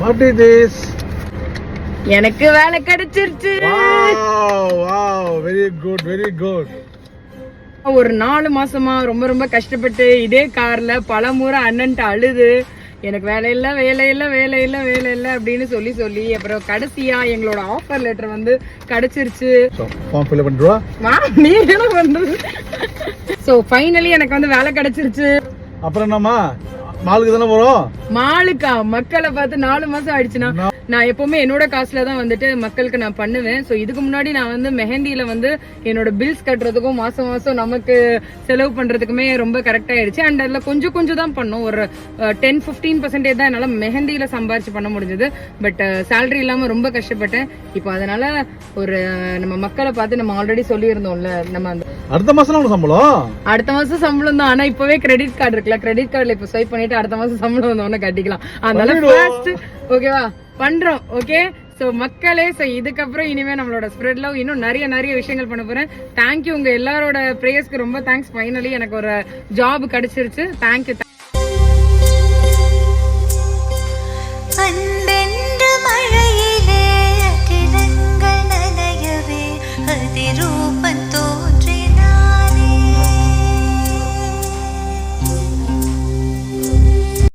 What is this எனக்கு வேலை கிடைச்சிருச்சு. வெரி குட் வெரி குட் ஒரு நாலு மாசமா ரொம்ப ரொம்ப கஷ்டப்பட்டு இதே கார்ல பல முறை அண்ணன்ட்ட அழுது எனக்கு வேலை இல்ல வேலை இல்ல வேலை இல்ல வேலை இல்ல அப்படின்னு சொல்லி சொல்லி அப்புறம் கடைசியா எங்களோட ஆஃபர் லெட்டர் வந்து கிடைச்சிருச்சு. ஸோ நீ பண்றது சோ ஃபைனலி எனக்கு வந்து வேலை கிடைச்சிருச்சு. அப்புறம் என்னம்மா? மாலுக்கு தானே போகிறோம் மாலுக்கா மக்களை பார்த்து நாலு மாசம் ஆயிடுச்சுன்னா நான் எப்பவுமே என்னோட காசுல தான் வந்துட்டு மக்களுக்கு நான் பண்ணுவேன். சோ இதுக்கு முன்னாடி நான் வந்து மெஹந்தியில வந்து என்னோட பில்ஸ் கட்டுறதுக்கும் மாசம் மாசம் நமக்கு செலவு பண்றதுக்குமே ரொம்ப கரெக்ட் ஆயிடுச்சு. அண்ட் அதுல கொஞ்சம் கொஞ்சம் தான் பண்ணோம். ஒரு டென் பிப்டீன் பர்சன்டேஜ் தான் என்னால மெஹந்தியில சம்பாரிச்சு பண்ண முடிஞ்சது. பட் சேலரி இல்லாம ரொம்ப கஷ்டப்பட்டேன். இப்போ அதனால ஒரு நம்ம மக்களை பார்த்து நம்ம ஆல்ரெடி சொல்லியிருந்தோம்ல நம்ம அந்த அடுத்த மாதம் உனக்கு சம்பளம்? அடுத்த மாசம் சம்பளம் தான். ஆனா இப்பவே கிரெடிட் கார்டு இருக்குல்ல கிரெடிட் கார்டுல இப்ப ஸ்வைப் பண்ணிட்டு அடுத்த மாசம் சம்பளம் வந்தவொடனே கட்டிக்கலாம். அதனால ஃபர்ஸ்ட் ஓகேவா பண்றோம் ஓகே சோ மக்களே சோ இதுக்கப்புறம் இனிமே நம்மளோட ஸ்ப்ரெட் லவ் இன்னும் நிறைய நிறைய விஷயங்கள் பண்ண போறேன். தேங்க்யூ உங்க எல்லாரோட ப்ரேயர்ஸ்க்கு ரொம்ப தேங்க்ஸ் ஃபைனலி எனக்கு ஒரு ஜாப் கிடைச்சிருச்சு. தேங்க்யூ